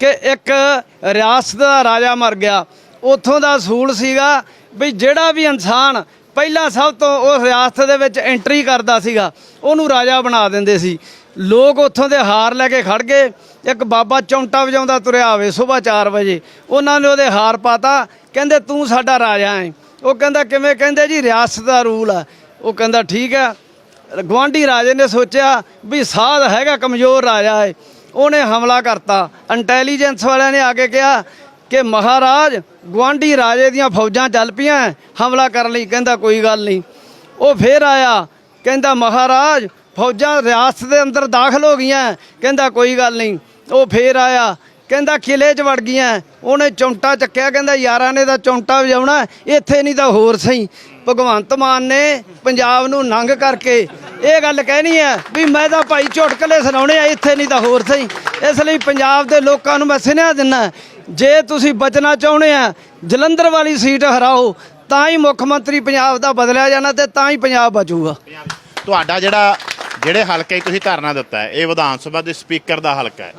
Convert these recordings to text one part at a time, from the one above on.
ਕਿ ਇੱਕ ਰਿਆਸਤ ਦਾ ਰਾਜਾ ਮਰ ਗਿਆ। ਉੱਥੋਂ ਦਾ ਅਸੂਲ ਸੀਗਾ ਵੀ ਜਿਹੜਾ ਵੀ ਇਨਸਾਨ ਪਹਿਲਾਂ ਸਭ ਤੋਂ ਉਹ ਰਿਆਸਤ ਦੇ ਵਿੱਚ ਐਂਟਰੀ ਕਰਦਾ ਸੀਗਾ, ਉਹਨੂੰ ਰਾਜਾ ਬਣਾ ਦਿੰਦੇ ਸੀ। ਲੋਕ ਉੱਥੋਂ ਦੇ ਹਾਰ ਲੈ ਕੇ ਖੜ ਗਏ। ਇੱਕ ਬਾਬਾ ਚੌਂਟਾ ਵਜਾਉਂਦਾ ਤੁਰਿਆ ਆਵੇ ਸਵੇਰ 4 ਵਜੇ। ਉਹਨਾਂ ਨੇ ਉਹਦੇ ਹਾਰ ਪਾਤਾ। ਕਹਿੰਦੇ, ਤੂੰ ਸਾਡਾ ਰਾਜਾ ਹੈ। ਉਹ ਕਹਿੰਦਾ, ਕਿਵੇਂ? ਕਹਿੰਦੇ, ਜੀ, ਰਿਆਸਤ ਦਾ ਰੂਲ ਆ। ਉਹ ਕਹਿੰਦਾ, ਠੀਕ ਹੈ ਗਵਾਂਢੀ ਰਾਜੇ ਨੇ ਸੋਚਿਆ ਵੀ ਸਾਧ ਹੈਗਾ, ਕਮਜ਼ੋਰ ਰਾਜਾ ਹੈ। ਉਹਨੇ ਹਮਲਾ ਕਰਤਾ। ਇੰਟੈਲੀਜੈਂਸ ਵਾਲਿਆਂ ਨੇ ਆ ਕੇ ਕਿਹਾ ਕਿ ਮਹਾਰਾਜ ਗਵਾਂਢੀ ਰਾਜੇ ਦੀਆਂ ਫੌਜਾਂ ਚੱਲ ਪਈਆਂ ਹਮਲਾ ਕਰਨ ਲਈ। ਕਹਿੰਦਾ, ਕੋਈ ਗੱਲ ਨਹੀਂ। ਉਹ ਫੇਰ ਆਇਆ। ਕਹਿੰਦਾ, ਮਹਾਰਾਜ, ਫੌਜਾਂ ਰਿਆਸਤ ਦੇ ਅੰਦਰ ਦਾਖਲ ਹੋ ਗਈਆਂ ਕਹਿੰਦਾ, ਕੋਈ ਗੱਲ ਨਹੀਂ। ਉਹ ਫੇਰ ਆਇਆ। ਕਹਿੰਦਾ ਕਿਲੇ 'ਚ ਵੜ ਗਈਆਂ ਉਹਨੇ ਚੌਂਟਾ ਚੱਕਿਆ। ਕਹਿੰਦਾ, ਯਾਰਾਂ ਨੇ ਤਾਂ ਚੌਂਟਾ ਵਜਾਉਣਾ ਇੱਥੇ ਨਹੀਂ ਤਾਂ ਹੋਰ ਸਹੀ। ਭਗਵੰਤ ਮਾਨ ਨੇ ਪੰਜਾਬ ਨੂੰ ਨੰਗ ਕਰਕੇ ਇਹ ਗੱਲ ਕਹਿਣੀ ਹੈ ਵੀ ਮੈਂ ਤਾਂ ਭਾਈ ਝੁਟਕਲੇ ਸੁਣਾਉਣੇ ਆ, ਇੱਥੇ ਨਹੀਂ ਤਾਂ ਹੋਰ ਸਹੀ। ਇਸ ਲਈ ਪੰਜਾਬ ਦੇ ਲੋਕਾਂ ਨੂੰ ਮੈਂ ਸੁਨੇਹਾ ਦਿੰਦਾ ਜੇ ਤੁਸੀਂ ਬਚਣਾ ਚਾਹੁੰਦੇ ਆ, ਜਲੰਧਰ ਵਾਲੀ ਸੀਟ ਹਰਾਓ, ਤਾਂ ਹੀ ਮੁੱਖ ਮੰਤਰੀ ਪੰਜਾਬ ਦਾ ਬਦਲਿਆ ਜਾਣਾ ਤੇ ਤਾਂ ਹੀ ਪੰਜਾਬ ਬਚੂਗਾ। ਤੁਹਾਡਾ ਜਿਹੜਾ, ਜਿਹੜੇ ਹਲਕੇ ਤੁਸੀਂ ਧਰਨਾ ਦਿੱਤਾ ਹੈ, ਇਹ ਵਿਧਾਨ ਸਭਾ ਦੇ ਸਪੀਕਰ ਦਾ ਹਲਕਾ ਹੈ।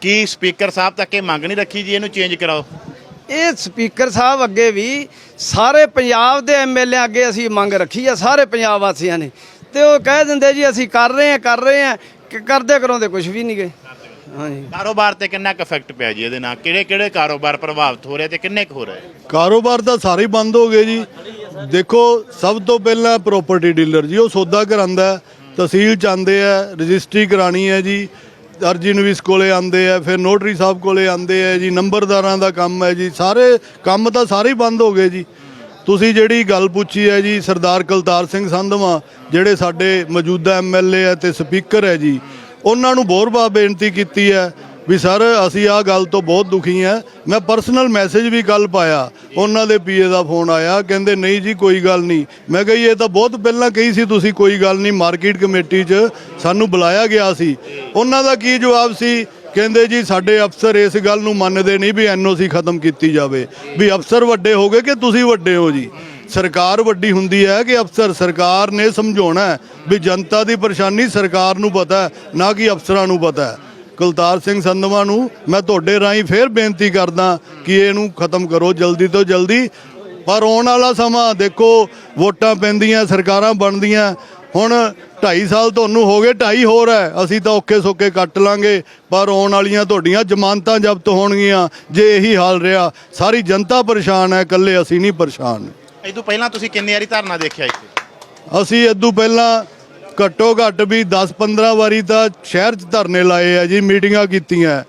ਕੀ ਸਪੀਕਰ ਸਾਹਿਬ ਤੱਕ ਇਹ ਮੰਗ ਨਹੀਂ ਰੱਖੀ ਜੀ, ਇਹਨੂੰ ਚੇਂਜ ਕਰਾਓ? ਇਹ ਸਪੀਕਰ ਸਾਹਿਬ ਅੱਗੇ ਵੀ ਸਾਰੇ ਪੰਜਾਬ ਦੇ ਐਮਐਲਏ ਅੱਗੇ ਅਸੀਂ ਮੰਗ ਰੱਖੀ ਆ ਸਾਰੇ ਪੰਜਾਬ ਵਾਸੀਆਂ ਨੇ। ਤੇ ਉਹ ਕਹਿ ਦਿੰਦੇ ਜੀ ਅਸੀਂ ਕਰ ਰਹੇ ਹਾਂ ਕਰ ਰਹੇ ਹਾਂ ਕਿ ਕਰਦੇ ਕਰਾਉਂਦੇ ਕੁਝ ਵੀ ਨਹੀਂ ਗਏ ਹਾਂਜੀ। ਕਾਰੋਬਾਰ ਤੇ ਕਿੰਨਾ ਕੁ ਇਫੈਕਟ ਪਿਆ ਜੀ ਇਹਦੇ ਨਾਲ? ਕਿਹੜੇ ਕਿਹੜੇ ਕਾਰੋਬਾਰ ਪ੍ਰਭਾਵਿਤ ਹੋ ਰਹੇ ਤੇ ਕਿੰਨੇ ਕੁ ਹੋ ਰਹੇ? ਕਾਰੋਬਾਰ ਤਾਂ ਸਾਰੇ ਬੰਦ ਹੋ ਗਏ ਜੀ। ਦੇਖੋ ਸਭ ਤੋਂ ਪਹਿਲਾਂ ਪ੍ਰਾਪਰਟੀ ਡੀਲਰ ਜੀ ਉਹ ਸੌਦਾ ਕਰਾਂਦਾ ਤਹਿਸੀਲ ਚ ਆਉਂਦੇ ਆ ਰਜਿਸਟਰੀ ਕਰਾਣੀ ਹੈ ਜੀ। ਅਰਜੀ ਨਵੀਸ ਕੋਲੇ ਆਉਂਦੇ ਆ, ਫਿਰ ਨੋਟਰੀ ਸਾਹਿਬ ਕੋਲੇ ਆਉਂਦੇ ਆ ਜੀ, ਨੰਬਰਦਾਰਾਂ ਦਾ ਕੰਮ ਹੈ ਜੀ, ਸਾਰੇ ਕੰਮ ਤਾਂ ਸਾਰੇ ਹੀ ਬੰਦ ਹੋ ਗਏ ਜੀ। ਤੁਸੀਂ ਜਿਹੜੀ ਗੱਲ ਪੁੱਛੀ ਹੈ ਜੀ, ਸਰਦਾਰ ਕਲਤਾਰ ਸਿੰਘ ਸੰਧਵਾ, ਜਿਹੜੇ ਸਾਡੇ ਮੌਜੂਦਾ ਐਮਐਲਏ ਹੈ ਤੇ ਸਪੀਕਰ ਹੈ ਜੀ, ਉਹਨਾਂ ਨੂੰ ਬਹੁਤ ਬੋਰਬਾ ਬੇਨਤੀ ਕੀਤੀ ਹੈ ਵੀ ਸਰ, ਅਸੀਂ ਆਹ ਗੱਲ ਤੋਂ ਬਹੁਤ ਦੁਖੀ ਆ ਮੈਂ ਪਰਸਨਲ ਮੈਸੇਜ ਵੀ ਕੱਲ ਪਾਇਆ। ਉਹਨਾਂ ਦੇ ਪੀਏ ਦਾ ਫੋਨ ਆਇਆ। ਕਹਿੰਦੇ, ਨਹੀਂ ਜੀ, ਕੋਈ ਗੱਲ ਨਹੀਂ। ਮੈਂ ਕਿਹਾ, ਇਹ ਤਾਂ ਬਹੁਤ ਪਹਿਲਾਂ ਕਹੀ ਸੀ ਤੁਸੀਂ, ਕੋਈ ਗੱਲ ਨਹੀਂ ਮਾਰਕੀਟ ਕਮੇਟੀ 'ਚ ਸਾਨੂੰ ਬੁਲਾਇਆ ਗਿਆ ਸੀ। ਉਹਨਾਂ ਦਾ ਕੀ ਜਵਾਬ ਸੀ? ਕਹਿੰਦੇ, ਜੀ, ਸਾਡੇ ਅਫਸਰ ਇਸ ਗੱਲ ਨੂੰ ਮੰਨਦੇ ਨਹੀਂ ਵੀ ਐਨਓਸੀ ਖਤਮ ਕੀਤੀ ਜਾਵੇ। ਵੀ ਅਫਸਰ ਵੱਡੇ ਹੋ ਗਏ ਕਿ ਤੁਸੀਂ ਵੱਡੇ ਹੋ ਜੀ? ਸਰਕਾਰ ਵੱਡੀ ਹੁੰਦੀ ਹੈ ਕਿ ਅਫਸਰ, ਸਰਕਾਰ ਨੇ ਸਮਝਾਉਣਾ ਵੀ ਜਨਤਾ ਦੀ ਪਰੇਸ਼ਾਨੀ ਸਰਕਾਰ ਨੂੰ ਪਤਾ ਨਾ ਕਿ ਅਫਸਰਾਂ ਨੂੰ ਪਤਾ ਕੁਲਤਾਰ ਸਿੰਘ ਸੰਧਵਾ ਨੂੰ ਮੈਂ ਤੁਹਾਡੇ ਰਾਹੀਂ ਫੇਰ ਬੇਨਤੀ ਕਰਦਾ ਕਿ ਇਹਨੂੰ ਖਤਮ ਕਰੋ ਜਲਦੀ ਤੋਂ ਜਲਦੀ। ਪਰ ਆਉਣ ਵਾਲਾ ਸਮਾਂ ਦੇਖੋ ਵੋਟਾਂ ਪੈਂਦੀਆਂ ਸਰਕਾਰਾਂ ਬਣਦੀਆਂ। ਹੁਣ 2.5 ਸਾਲ ਤੁਹਾਨੂੰ ਹੋ ਗਏ 2.5 ਹੋਰ ਹੈ। ਅਸੀਂ ਤਾਂ ਔਖੇ ਸੌਖੇ ਕੱਟ ਲਾਂਗੇ ਪਰ ਆਉਣ ਵਾਲੀਆਂ ਤੁਹਾਡੀਆਂ ਜ਼ਮਾਨਤਾਂ ਜ਼ਬਤ ਹੋਣਗੀਆਂ। ਜੇ ਇਹੀ ਹਾਲ ਰਿਹਾ ਸਾਰੀ ਜਨਤਾ ਪਰੇਸ਼ਾਨ ਹੈ ਇਕੱਲੇ ਅਸੀਂ ਨਹੀਂ ਪਰੇਸ਼ਾਨ। ਇਹ ਤੋਂ ਪਹਿਲਾਂ ਤੁਸੀਂ ਕਿੰਨੀ ਵਾਰੀ ਧਰਨਾ ਦੇਖਿਆ ਇੱਥੇ? ਅਸੀਂ ਇਦੋਂ ਪਹਿਲਾਂ ਘੱਟੋ ਘੱਟ ਵੀ 10-15 ਵਾਰੀ ਤਾਂ ਸ਼ਹਿਰ 'ਚ ਧਰਨੇ ਲਾਏ ਆ ਜੀ, ਮੀਟਿੰਗਾਂ ਕੀਤੀਆਂ।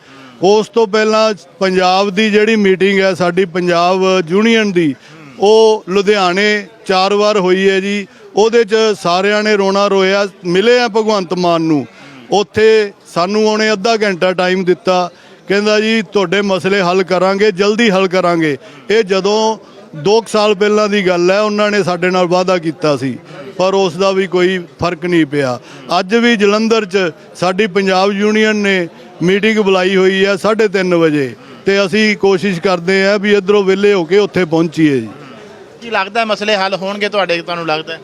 ਉਸ ਤੋਂ ਪਹਿਲਾਂ ਪੰਜਾਬ ਦੀ ਜਿਹੜੀ ਮੀਟਿੰਗ ਹੈ, ਸਾਡੀ ਪੰਜਾਬ ਯੂਨੀਅਨ ਦੀ, ਉਹ ਲੁਧਿਆਣੇ ਚਾਰ ਵਾਰ ਹੋਈ ਹੈ ਜੀ। ਉਹਦੇ 'ਚ ਸਾਰਿਆਂ ਨੇ ਰੋਣਾ ਰੋਇਆ, ਮਿਲੇ ਆ ਭਗਵੰਤ ਮਾਨ ਨੂੰ। ਉੱਥੇ ਸਾਨੂੰ ਉਹਨੇ ਅੱਧਾ ਘੰਟਾ ਟਾਈਮ ਦਿੱਤਾ। ਕਹਿੰਦਾ ਜੀ, ਤੁਹਾਡੇ ਮਸਲੇ ਹੱਲ ਕਰਾਂਗੇ, ਜਲਦੀ ਹੱਲ ਕਰਾਂਗੇ। ਇਹ ਜਦੋਂ 2 ਸਾਲ ਪਹਿਲਾਂ ਦੀ ਗੱਲ ਹੈ, ਉਹਨਾਂ ਨੇ ਸਾਡੇ ਨਾਲ ਵਾਅਦਾ ਕੀਤਾ ਸੀ। ਪਰ ਉਸ ਦਾ ਵੀ ਕੋਈ ਫ਼ਰਕ ਨਹੀਂ ਪਿਆ। ਅੱਜ ਵੀ ਜਲੰਧਰ 'ਚ ਸਾਡੀ ਪੰਜਾਬ ਯੂਨੀਅਨ ਨੇ ਮੀਟਿੰਗ ਬੁਲਾਈ ਹੋਈ ਹੈ 3:30 ਵਜੇ ਤੇ ਅਸੀਂ ਕੋਸ਼ਿਸ਼ ਕਰਦੇ ਹਾਂ ਵੀ ਇਧਰੋਂ ਵਿਹਲੇ ਹੋ ਕੇ ਉੱਥੇ ਪਹੁੰਚੀਏ ਜੀ। ਕੀ ਲੱਗਦਾ ਹੈ ਮਸਲੇ ਹੱਲ ਹੋਣਗੇ ਤੁਹਾਡੇ ਤੁਹਾਨੂੰ ਲੱਗਦਾ?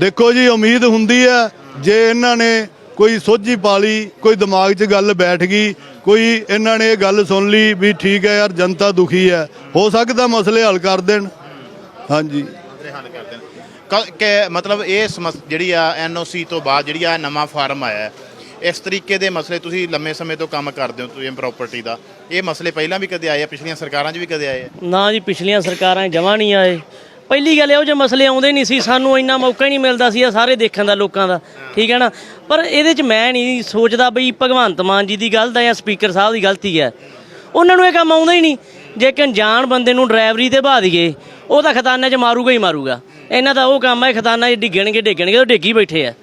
ਦੇਖੋ ਜੀ ਉਮੀਦ ਹੁੰਦੀ ਹੈ ਜੇ ਇਹਨਾਂ ਨੇ ਕੋਈ ਸੋਝੀ ਪਾਲੀ ਕੋਈ ਦਿਮਾਗ 'ਚ ਗੱਲ ਬੈਠ ਗਈ ਕੋਈ ਇਹਨਾਂ ਨੇ ਇਹ ਗੱਲ ਸੁਣ ਲਈ ਵੀ ਠੀਕ ਹੈ ਯਾਰ ਜਨਤਾ ਦੁਖੀ ਹੈ ਹੋ ਸਕਦਾ ਮਸਲੇ ਹੱਲ ਕਰ ਦੇਣ। ਹਾਂਜੀ। ਹੱਲ ਕਰ ਦੇਣ। ਕ- ਮਤਲਬ ਇਹ ਸਮੱਸ- ਜਿਹੜੀ ਆ ਐਨਓਸੀ ਤੋਂ ਬਾਅਦ ਜਿਹੜੀ ਆ ਨਵਾਂ ਫਾਰਮ ਆਇਆ ਹੈ, ਇਸ ਤਰੀਕੇ ਦੇ ਮਸਲੇ ਤੁਸੀਂ ਲੰਮੇ ਸਮੇਂ ਤੋਂ ਕੰਮ ਕਰਦੇ ਹੋ ਤੁਸੀਂ ਪ੍ਰਾਪਰਟੀ ਦਾ ਇਹ ਮਸਲੇ ਪਹਿਲਾਂ ਵੀ ਕਦੇ ਆਏ ਆ ਪਿਛਲੀਆਂ ਸਰਕਾਰਾਂ 'ਚ ਵੀ ਕਦੇ ਆਏ ਆ? ਨਾ ਜੀ ਪਿਛਲੀਆਂ ਸਰਕਾਰਾਂ ਜਮਾ ਨਹੀਂ ਆਏ। ਪਹਿਲੀ ਗੱਲ ਇਹੋ ਜਿਹੇ ਮਸਲੇ ਆਉਂਦੇ ਨਹੀਂ ਸੀ ਸਾਨੂੰ ਇੰਨਾ ਮੌਕਾ ਹੀ ਨਹੀਂ ਮਿਲਦਾ ਸੀ ਇਹ ਸਾਰੇ ਦੇਖਣ ਦਾ ਲੋਕਾਂ ਦਾ ਠੀਕ ਹੈ ਨਾ? ਪਰ ਇਹਦੇ 'ਚ ਮੈਂ ਨਹੀਂ ਸੋਚਦਾ ਬਈ ਭਗਵੰਤ ਮਾਨ ਜੀ ਦੀ ਗਲਤ ਹੈ ਜਾਂ ਸਪੀਕਰ ਸਾਹਿਬ ਦੀ ਗਲਤੀ ਹੈ। ਉਹਨਾਂ ਨੂੰ ਇਹ ਕੰਮ ਆਉਂਦਾ ਹੀ ਨਹੀਂ। ਜੇ ਕਿ ਅਣਜਾਣ ਬੰਦੇ ਨੂੰ ਡਰਾਈਵਰੀ ਤੇ ਬਹਾ ਦਈਏ ਉਹ ਤਾਂ ਖਤਾਨੇ 'ਚ ਮਾਰੂਗਾ ਹੀ ਮਾਰੂਗਾ। ਇਹਨਾਂ ਦਾ ਉਹ ਕੰਮ ਹੈ ਖਤਾਨਾ 'ਚ ਡਿੱਗਣਗੇ ਡਿੱਗਣਗੇ, ਉਹ ਡਿੱਗੀ ਬੈਠੇ ਆ।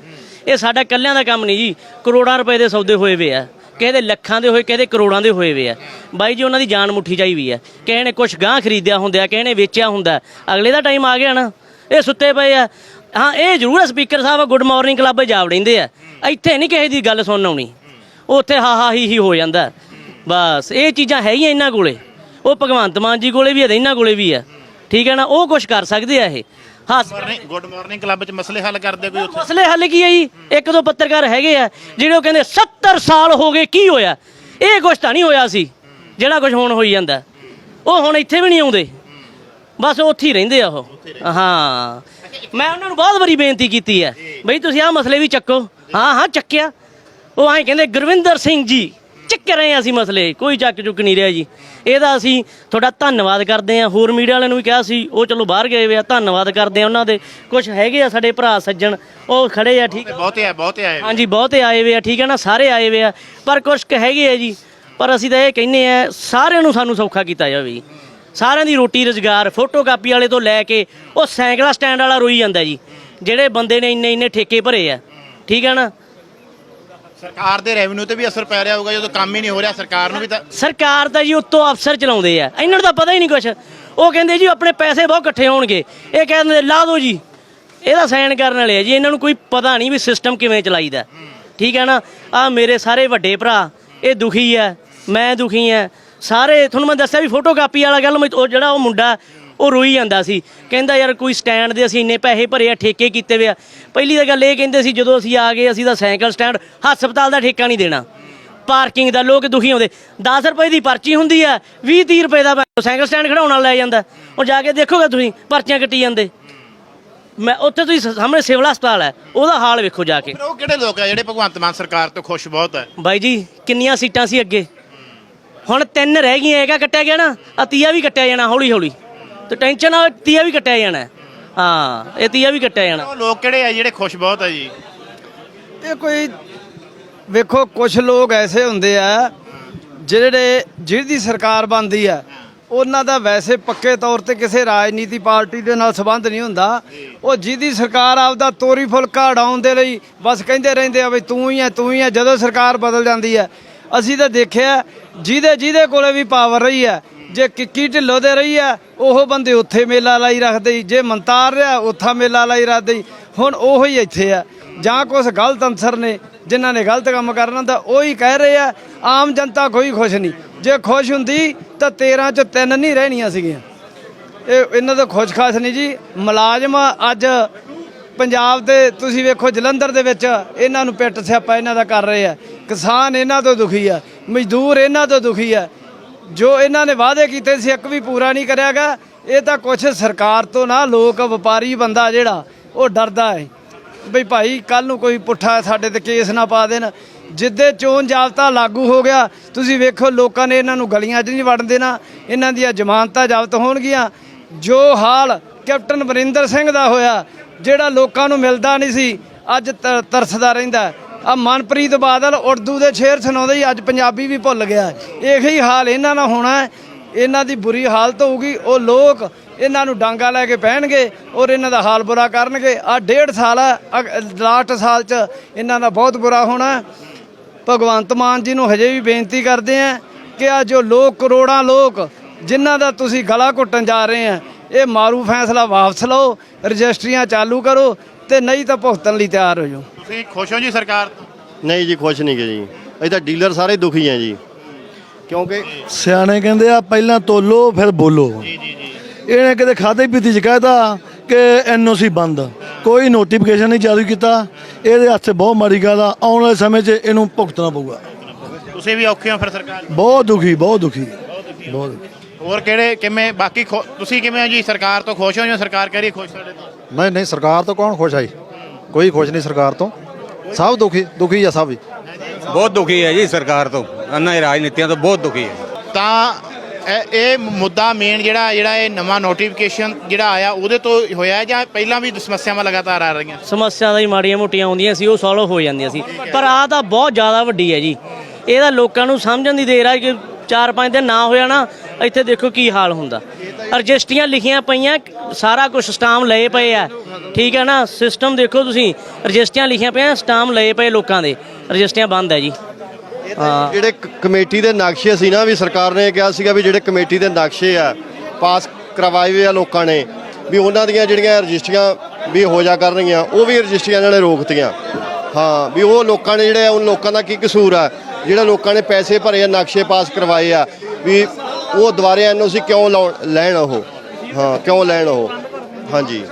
ਇਹ ਸਾਡਾ ਕੱਲਿਆਂ ਦਾ ਕੰਮ ਨਹੀਂ ਜੀ, ਕਰੋੜਾਂ ਰੁਪਏ ਦੇ ਸੌਦੇ ਹੋਏ ਵੇ ਆ। ਕਿਸੇ ਦੇ ਲੱਖਾਂ ਦੇ ਹੋਏ, ਕਿਸੇ ਦੇ ਕਰੋੜਾਂ ਦੇ ਹੋਏ ਵੇ ਆ। ਬਾਈ ਜੀ, ਉਹਨਾਂ ਦੀ ਜਾਨ ਮੁੱਠੀ ਚਾਈ ਵੀ ਆ। ਕਿਸੇ ਨੇ ਕੁਝ ਗਾਂ ਖਰੀਦਿਆ ਹੁੰਦਾ, ਕਿਸੇ ਨੇ ਵੇਚਿਆ ਹੁੰਦਾ, ਅਗਲੇ ਦਾ ਟਾਈਮ ਆ ਗਿਆ ਨਾ। ਇਹ ਸੁੱਤੇ ਪਏ ਆ। ਹਾਂ, ਇਹ ਜ਼ਰੂਰ ਹੈ ਸਪੀਕਰ ਸਾਹਿਬ ਗੁੱਡ ਮਾਰਨਿੰਗ ਕਲੱਬ ਜਾ ਵੜਿੰਦੇ ਆ। ਇੱਥੇ ਨਹੀਂ ਕਿਸੇ ਦੀ ਗੱਲ ਸੁਣਨ ਆਉਣੀ। ਉੱਥੇ ਹਾ ਹਾ, ਹੀ ਹੀ ਹੋ ਜਾਂਦਾ। ਬਸ, ਇਹ ਚੀਜ਼ਾਂ ਹੈ ਹੀ ਇਹਨਾਂ ਕੋਲੇ। ਉਹ ਭਗਵੰਤ ਮਾਨ ਜੀ ਕੋਲੇ ਵੀ ਹੈ ਤੇ ਇਹਨਾਂ ਕੋਲੇ ਵੀ ਆ। ਠੀਕ ਹੈ ਨਾ, ਉਹ ਕੁਝ ਕਰ ਸਕਦੇ ਆ ਇਹ। ਹੱਸ ਮਾਰਨਿੰਗ ਗੁੱਡ ਮਾਰਨਿੰਗ ਕਲੱਬ 'ਚ ਮਸਲੇ ਹੱਲ ਕਰਦੇ ਕੋਈ ਉੱਥੇ? ਮਸਲੇ ਹੱਲ ਕੀ ਹੈ ਜੀ? ਇੱਕ ਦੋ ਪੱਤਰਕਾਰ ਹੈਗੇ ਆ ਜਿਹੜੇ ਉਹ ਕਹਿੰਦੇ 70 ਸਾਲ ਹੋ ਗਏ ਕੀ ਹੋਇਆ? ਇਹ ਕੁਛ ਤਾਂ ਨਹੀਂ ਹੋਇਆ ਸੀ ਜਿਹੜਾ ਕੁਝ ਹੁਣ ਹੋਈ ਜਾਂਦਾ। ਉਹ ਹੁਣ ਇੱਥੇ ਵੀ ਨਹੀਂ ਆਉਂਦੇ। ਬਸ ਉੱਥੇ ਹੀ ਰਹਿੰਦੇ ਆ ਉਹ। ਹਾਂ ਮੈਂ ਉਹਨਾਂ ਨੂੰ ਬਹੁਤ ਵਾਰੀ ਬੇਨਤੀ ਕੀਤੀ ਹੈ ਬਈ ਤੁਸੀਂ ਆਹ ਮਸਲੇ ਵੀ ਚੱਕੋ। ਹਾਂ ਹਾਂ ਚੱਕਿਆ। ਉਹ ਐਂ ਕਹਿੰਦੇ ਗੁਰਵਿੰਦਰ ਸਿੰਘ ਜੀ ਚੱਕ ਰਹੇ ਹਾਂ ਅਸੀਂ ਮਸਲੇ ਕੋਈ ਚੱਕ ਚੁੱਕ ਨਹੀਂ ਰਿਹਾ ਜੀ। ਇਹਦਾ ਅਸੀਂ ਤੁਹਾਡਾ ਧੰਨਵਾਦ ਕਰਦੇ ਹਾਂ। ਹੋਰ ਮੀਡੀਆ ਵਾਲਿਆਂ ਨੂੰ ਵੀ ਕਿਹਾ ਸੀ ਉਹ ਚਲੋ ਬਾਹਰ ਗਏ ਵੇ ਆ ਧੰਨਵਾਦ ਕਰਦੇ ਆ ਉਹਨਾਂ ਦੇ। ਕੁਝ ਹੈਗੇ ਆ ਸਾਡੇ ਭਰਾ ਸੱਜਣ ਉਹ ਖੜੇ ਆ ਠੀਕ ਆ? ਬਹੁਤੇ ਆ ਬਹੁਤੇ ਆਏ ਹਾਂਜੀ ਬਹੁਤੇ ਆਏ ਵੇ ਆ ਠੀਕ ਹੈ ਨਾ ਸਾਰੇ ਆਏ ਵੇ ਆ। ਪਰ ਕੁਝ ਕੁ ਹੈਗੇ ਆ ਜੀ। ਪਰ ਅਸੀਂ ਤਾਂ ਇਹ ਕਹਿੰਨੇ ਆ ਸਾਰਿਆਂ ਨੂੰ ਸਾਨੂੰ ਸੌਖਾ ਕੀਤਾ ਜਾਵੇ ਜੀ। ਸਾਰਿਆਂ ਦੀ ਰੋਟੀ ਰੋਜ਼ਗਾਰ ਫੋਟੋਕਾਪੀ ਵਾਲੇ ਤੋਂ ਲੈ ਕੇ ਉਹ ਸਾਈਕਲਾਂ ਸਟੈਂਡ ਵਾਲਾ ਰੋਈ ਜਾਂਦਾ ਜੀ। ਜਿਹੜੇ ਬੰਦੇ ਨੇ ਇੰਨੇ ਇੰਨੇ ਠੇਕੇ ਭਰੇ ਆ ਠੀਕ ਹੈ ਨਾ? ਸਰਕਾਰ ਦੇ ਰੈਵਨਿਊ ਤੇ ਵੀ ਅਸਰ ਪੈ ਰਿਹਾ ਹੋਊਗਾ, ਜਦੋਂ ਕੰਮ ਹੀ ਨਹੀਂ ਹੋ ਰਿਹਾ, ਸਰਕਾਰ ਨੂੰ ਵੀ ਤਾਂ ਸਰਕਾਰ ਤਾਂ ਜੀ ਉੱਤੋਂ ਅਫਸਰ ਚਲਾਉਂਦੇ ਆ। ਇਹਨਾਂ ਨੂੰ ਤਾਂ ਪਤਾ ਹੀ ਨਹੀਂ ਕੁਛ। ਉਹ ਕਹਿੰਦੇ ਜੀ, ਆਪਣੇ ਪੈਸੇ ਬਹੁਤ ਇਕੱਠੇ ਹੋਣਗੇ। ਇਹ ਕਹਿੰਦੇ ਲਾ ਦਿਓ ਜੀ। ਇਹਦਾ ਸਾਈਨ ਕਰਨ ਵਾਲੇ ਆ ਜੀ। ਇਹਨਾਂ ਨੂੰ ਕੋਈ ਪਤਾ ਨਹੀਂ ਵੀ ਸਿਸਟਮ ਕਿਵੇਂ ਚਲਾਈਦਾ। ਠੀਕ ਹੈ ਨਾ? ਆ ਮੇਰੇ ਸਾਰੇ ਵੱਡੇ ਭਰਾ, ਇਹ ਦੁਖੀ ਹੈ ਮੈਂ ਦੁਖੀ ਆ। ਸਾਰੇ, ਤੁਹਾਨੂੰ ਮੈਂ ਦੱਸਿਆ ਵੀ ਫੋਟੋ ਕਾਪੀ ਵਾਲਾ ਗੱਲ, ਮੈਂ- ਉਹ ਜਿਹੜਾ ਉਹ ਮੁੰਡਾ ਉਹ ਰੋਈ ਜਾਂਦਾ ਸੀ। ਕਹਿੰਦਾ ਯਾਰ ਕੋਈ ਸਟੈਂਡ ਦੇ ਅਸੀਂ ਇੰਨੇ ਪੈਸੇ ਭਰੇ ਆ ਠੇਕੇ ਕੀਤੇ ਵੇ ਆ। ਪਹਿਲੀ ਤਾਂ ਗੱਲ ਇਹ ਕਹਿੰਦੇ ਸੀ ਜਦੋਂ ਅਸੀਂ ਆ ਗਏ ਅਸੀਂ ਤਾਂ ਸਾਈਕਲ ਸਟੈਂਡ ਹਸਪਤਾਲ ਦਾ ਠੇਕਾ ਨਹੀਂ ਦੇਣਾ। ਪਾਰਕਿੰਗ ਦਾ ਲੋਕ ਦੁਖੀ ਹੁੰਦੇ। 10 ਰੁਪਏ ਦੀ ਪਰਚੀ ਹੁੰਦੀ ਆ 20 30 ਰੁਪਏ ਦਾ ਸਾਈਕਲ ਸਟੈਂਡ ਖੜਾਉਣ ਵਾਲਾ ਲੈ ਜਾਂਦਾ। ਉਹ ਜਾ ਕੇ ਦੇਖੋਗੇ ਤੁਸੀਂ ਪਰਚੀਆਂ ਕੱਟੀ ਜਾਂਦੇ। ਮੈਂ ਉੱਥੇ ਤੁਸੀਂ ਸਾਹਮਣੇ ਸਿਵਲ ਹਸਪਤਾਲ ਹੈ ਉਹਦਾ ਹਾਲ ਵੇਖੋ ਜਾ ਕੇ। ਉਹ ਕਿਹੜੇ ਲੋਕ ਆ ਜਿਹੜੇ ਭਗਵੰਤ ਮਾਨ ਸਰਕਾਰ ਤੋਂ ਖੁਸ਼ ਬਹੁਤ ਹੈ ਬਾਈ ਜੀ ਕਿੰਨੀਆਂ ਸੀਟਾਂ ਸੀ ਅੱਗੇ? ਹੁਣ ਤਿੰਨ ਰਹਿ ਗਈਆਂ ਹੈਗਾ ਕੱਟਿਆ ਗਿਆ ਨਾ ਆ ਤੀਆ ਵੀ ਕੱਟਿਆ ਜਾਣਾ ਹੌਲੀ ਹੌਲੀ ਤੇ ਟੈਨਸ਼ਨ ਨਾਲ ਤੀਆ ਵੀ ਕੱਟਿਆ ਜਾਣਾ ਹੈ। ਹਾਂ ਇਹ ਤੀਆ ਵੀ ਕੱਟਿਆ ਜਾਣਾ। ਉਹ ਲੋਕ ਕਿਹੜੇ ਆ ਜਿਹੜੇ ਖੁਸ਼ ਬਹੁਤ ਆ ਜੀ? ਇਹ ਕੋਈ ਵੇਖੋ ਕੁਝ ਲੋਕ ਐਸੇ ਹੁੰਦੇ ਆ ਜਿਹੜੇ ਜਿਹਦੀ ਸਰਕਾਰ ਬਣਦੀ ਆ ਉਹਨਾਂ ਦਾ ਵੈਸੇ ਪੱਕੇ ਤੌਰ ਤੇ ਕਿਸੇ ਰਾਜਨੀਤੀ ਪਾਰਟੀ ਦੇ ਨਾਲ ਸੰਬੰਧ ਨਹੀਂ ਹੁੰਦਾ। ਉਹ ਜਿਹਦੀ ਸਰਕਾਰ ਆਪਦਾ ਤੋਰੀ ਫੁਲਕਾ ਉਡਾਉਣ ਦੇ ਲਈ ਬਸ ਕਹਿੰਦੇ ਰਹਿੰਦੇ ਆ ਵੀ ਤੂੰ ਹੀ ਆ ਤੂੰ ਹੀ ਆ ਜਦੋਂ ਸਰਕਾਰ ਬਦਲ ਜਾਂਦੀ ਆ ਅਸੀਂ ਤਾਂ ਦੇਖਿਆ ਜਿਹਦੇ ਜਿਹਦੇ ਕੋਲੇ ਵੀ ਪਾਵਰ ਰਹੀ ਹੈ, ਜੇ ਕਿੱਕੀ ਢਿੱਲੋਂ ਦੇ ਰਹੀ ਹੈ, ਉਹ ਬੰਦੇ ਉੱਥੇ ਮੇਲਾ ਲਾਈ ਰੱਖਦੇ ਸੀ। ਜੇ ਮੰਤਾਰ ਰਿਹਾ, ਉੱਥਾ ਮੇਲਾ ਲਾਈ ਰੱਖਦੇ ਹੁਣ ਉਹ ਹੀ ਇੱਥੇ ਆ ਜਾਂ ਕੁਝ ਗਲਤ ਅਨਸਰ ਨੇ, ਜਿਨ੍ਹਾਂ ਨੇ ਗਲਤ ਕੰਮ ਕਰਨਾ ਤਾਂ ਉਹ ਹੀ ਕਹਿ ਰਹੇ ਆ, ਆਮ ਜਨਤਾ ਕੋਈ ਖੁਸ਼ ਨਹੀਂ। ਜੇ ਖੁਸ਼ ਹੁੰਦੀ, ਤਾਂ 13 ਚ ਤਿੰਨ ਨਹੀਂ ਰਹਿਣੀਆਂ ਸੀਗੀਆਂ। ਇਹ, ਇਹਨਾਂ ਦਾ ਖੁਸ਼ ਖਾਸ ਨਹੀਂ ਜੀ, ਮੁਲਾਜ਼ਮ ਅੱਜ ਪੰਜਾਬ ਦੇ ਤੁਸੀਂ ਵੇਖੋ ਜਲੰਧਰ ਦੇ ਵਿੱਚ ਇਹਨਾਂ ਨੂੰ ਪਿੱਟ ਸਿਆਪਾ ਇਹਨਾਂ ਦਾ ਕਰ ਰਹੇ ਆ। ਕਿਸਾਨ ਇਹਨਾਂ ਤੋਂ ਦੁਖੀ ਆ, ਮਜ਼ਦੂਰ ਇਹਨਾਂ ਤੋਂ ਦੁਖੀ ਆ। ਜੋ ਇਹਨਾਂ ਨੇ ਵਾਅਦੇ ਕੀਤੇ ਸੀ, ਇੱਕ ਵੀ ਪੂਰਾ ਨਹੀਂ ਕਰਿਆਗਾ। ਇਹ ਤਾਂ ਕੁਛ ਸਰਕਾਰ ਤੋਂ ਨਾ, ਲੋਕ ਵਪਾਰੀ ਬੰਦਾ ਜਿਹੜਾ, ਉਹ ਡਰਦਾ ਹੈ ਬਈ ਭਾਈ ਕੱਲ ਨੂੰ ਕੋਈ ਪੁੱਠਾ ਸਾਡੇ ਤੇ ਕੇਸ ਨਾ ਪਾ ਦੇਣ। ਜਿੱਦੇ ਚੋਣ ਜਾਬਤਾ ਲਾਗੂ ਹੋ ਗਿਆ, ਤੁਸੀਂ ਵੇਖੋ ਲੋਕਾਂ ਨੇ ਇਹਨਾਂ ਨੂੰ ਗਲੀਆਂ 'ਚ ਨਹੀਂ ਵੜਨ ਦੇਣਾ। ਇਹਨਾਂ ਦੀਆਂ ਜ਼ਮਾਨਤਾਂ ਜ਼ਬਤ ਹੋਣਗੀਆਂ। ਜੋ ਹਾਲ ਕੈਪਟਨ ਵਰਿੰਦਰ ਸਿੰਘ ਦਾ ਹੋਇਆ ਜਿਹੜਾ ਲੋਕਾਂ ਨੂੰ ਮਿਲਦਾ ਨਹੀਂ ਸੀ, ਅੱਜ ਤ- ਤਰਸਦਾ ਰਹਿੰਦਾ ਆ ਮਨਪ੍ਰੀਤ ਬਾਦਲ ਉਰਦੂ ਦੇ ਸ਼ੇਰ ਸੁਣਾਉਂਦੇ ਹੀ ਅੱਜ ਪੰਜਾਬੀ ਵੀ ਭੁੱਲ ਗਿਆ ਇਹੀ ਹਾਲ ਇਹਨਾਂ ਨਾਲ ਹੋਣਾ ਇਹਨਾਂ ਦੀ ਬੁਰੀ ਹਾਲਤ ਹੋਊਗੀ, ਉਹ ਲੋਕ ਇਹਨਾਂ ਨੂੰ ਡਾਂਗਾ ਲੈ ਕੇ ਪਹਿਣਗੇ ਔਰ ਇਹਨਾਂ ਦਾ ਹਾਲ ਬੁਰਾ ਕਰਨਗੇ। ਆ ਡੇਢ ਸਾਲ ਲਾਸਟ ਸਾਲ ਚ ਇਹਨਾਂ ਦਾ ਬਹੁਤ ਬੁਰਾ ਹੋਣਾ ਭਗਵੰਤ ਮਾਨ ਜੀ ਨੂੰ ਹਜੇ ਵੀ ਬੇਨਤੀ ਕਰਦੇ ਆ ਕਿ ਆ ਜੋ ਲੋਕ ਕਰੋੜਾਂ ਲੋਕ, ਜਿਨ੍ਹਾਂ ਦਾ ਤੁਸੀਂ ਗਲਾ ਘੁੱਟਣ ਜਾ ਰਹੇ ਆ ਇਹ ਮਾਰੂ ਫੈਸਲਾ ਵਾਪਸ ਲਓ ਰਜਿਸਟਰੀਆਂ ਚਾਲੂ ਕਰੋ ਤੇ ਨਹੀਂ ਤਾਂ ਭੁਗਤਣ ਲਈ ਤਿਆਰ ਹੋ ਜਾਓ। ਤੁਸੀਂ ਖੁਸ਼ ਹੋ ਜੀ ਸਰਕਾਰ ਤੋਂ? ਨਹੀਂ ਜੀ ਖੁਸ਼ ਨਹੀਂ ਜੀ। ਅਸੀਂ ਤਾਂ ਡੀਲਰ ਸਾਰੇ ਦੁਖੀ ਆ ਜੀ। ਕਿਉਂਕਿ ਸਿਆਣੇ ਕਹਿੰਦੇ ਆ ਪਹਿਲਾਂ ਤੋਲੋ ਫਿਰ ਬੋਲੋ। ਜੀ ਜੀ ਜੀ। ਇਹਨੇ ਕਿਤੇ ਖਾਦੇ ਪੀਤੀ ਚ ਕਹਿਤਾ ਕਿ ਐਨਓਸੀ ਬੰਦ। ਕੋਈ ਨੋਟੀਫਿਕੇਸ਼ਨ ਨਹੀਂ ਜਾਰੀ ਕੀਤਾ। ਇਹਦੇ ਹੱਥ 'ਚ ਬਹੁਤ ਮਾੜੀ ਗੱਲ ਆ। ਆਉਣ ਵਾਲੇ ਸਮੇਂ 'ਚ ਇਹਨੂੰ ਭੁਗਤਣਾ ਪਊਗਾ। ਤੁਸੀਂ ਵੀ ਔਖੇ ਹੋ ਫਿਰ ਸਰਕਾਰ। ਬਹੁਤ ਦੁਖੀ। ਬਹੁਤ ਦੁਖੀ। ਬਹੁਤ ਦੁਖੀ। ਹੋਰ ਕਿਹੜੇ ਕਿਵੇਂ ਬਾਕੀ ਖੁ- ਤੁਸੀਂ ਕਿਵੇਂ ਹੋ ਜੀ? ਸਰਕਾਰ ਤੋਂ ਖੁਸ਼ ਹੋ ਜਾਂ ਸਰਕਾਰ ਕਹਿ ਰਹੀ ਹੈ ਖੁਸ਼ ਸਾਡੇ ਤੋਂ? ਨਹੀਂ ਨਹੀਂ ਸਰਕਾਰ ਤੋਂ ਕੌਣ ਖੁਸ਼ ਆਈ ਕੋਈ ਖੁਸ਼ ਨਹੀਂ ਸਰਕਾਰ ਤੋਂ। ਸਭ ਦੁਖੀ ਦੁਖੀ ਆ ਸਭ ਹੀ ਬਹੁਤ ਦੁਖੀ ਹੈ ਜੀ ਸਰਕਾਰ ਤੋਂ। ਇਹਨਾਂ ਦੀ ਰਾਜਨੀਤੀਆਂ ਤੋਂ ਬਹੁਤ ਦੁਖੀ ਹੈ। ਤਾਂ ਇਹ- ਇਹ ਮੁੱਦਾ ਮੇਨ ਜਿਹੜਾ ਜਿਹੜਾ ਇਹ ਨਵਾਂ ਨੋਟੀਫਿਕੇਸ਼ਨ ਜਿਹੜਾ ਆਇਆ ਉਹਦੇ ਤੋਂ ਹੋਇਆ ਹੈ ਜਾਂ ਪਹਿਲਾਂ ਵੀ ਸਮੱਸਿਆਵਾਂ ਲਗਾਤਾਰ ਆ ਰਹੀਆਂ? ਸਮੱਸਿਆ ਦਾ ਹੀ ਮਾੜੀਆਂ ਮੋਟੀਆਂ ਆਉਂਦੀਆਂ ਸੀ ਉਹ ਸੋਲਵ ਹੋ ਜਾਂਦੀਆਂ ਸੀ। ਪਰ ਆ ਤਾਂ ਬਹੁਤ ਜ਼ਿਆਦਾ ਵੱਡੀ ਹੈ ਜੀ। ਇਹਦਾ ਲੋਕਾਂ ਨੂੰ ਸਮਝਣ ਦੀ ਦੇਰ ਆ ਕਿ 4-5 ਦਿਨ ਨਾ ਹੋਇਆ ਨਾ ਇੱਥੇ ਦੇਖੋ ਕੀ ਹਾਲ ਹੁੰਦਾ। ਰਜਿਸਟਰੀਆਂ ਲਿਖੀਆਂ ਪਈਆਂ ਸਾਰਾ ਕੁਝ ਸਟਾਮ ਲਏ ਪਏ ਆ। ਠੀਕ ਹੈ ਨਾ ਸਿਸਟਮ ਦੇਖੋ ਤੁਸੀਂ ਰਜਿਸਟਰੀਆਂ ਲਿਖੀਆਂ ਪਈਆਂ ਸਟਾਮ ਲਏ ਪਏ ਲੋਕਾਂ ਦੇ। ਰਜਿਸਟਰੀਆਂ ਬੰਦ ਹੈ ਜੀ। ਹਾਂ ਜਿਹੜੇ ਕਮੇਟੀ ਦੇ ਨਕਸ਼ੇ ਸੀ ਨਾ ਵੀ ਸਰਕਾਰ ਨੇ ਕਿਹਾ ਸੀਗਾ ਵੀ ਜਿਹੜੇ ਕਮੇਟੀ ਦੇ ਨਕਸ਼ੇ ਆ ਪਾਸ ਕਰਵਾਏ ਹੋਏ ਆ ਲੋਕਾਂ ਨੇ ਵੀ ਉਹਨਾਂ ਦੀਆਂ ਜਿਹੜੀਆਂ ਰਜਿਸਟਰੀਆਂ ਵੀ ਹੋ ਜਾ ਕਰਨਗੀਆਂ ਉਹ ਵੀ ਰਜਿਸਟਰੀਆਂ ਇਹਨਾਂ ਨੇ ਰੋਕਤੀਆਂ। ਹਾਂ ਵੀ ਉਹ ਲੋਕਾਂ ਨੇ ਜਿਹੜੇ ਆ, ਉਹਨਾਂ ਲੋਕਾਂ ਦਾ ਕੀ ਕਸੂਰ ਆ? ਜਿਹੜਾ ਲੋਕਾਂ ਨੇ ਪੈਸੇ ਭਰੇ ਆ, ਨਕਸ਼ੇ ਪਾਸ ਕਰਵਾਏ ਆ, ਵੀ ਉਹ ਦੁਬਾਰੇ ਐਨਓਸੀ ਕਿਉਂ ਲਾਉਣ ਲੈਣ ਉਹ? ਹਾਂ, ਕਿਉਂ ਲੈਣ ਉਹ? ਹਾਂਜੀ।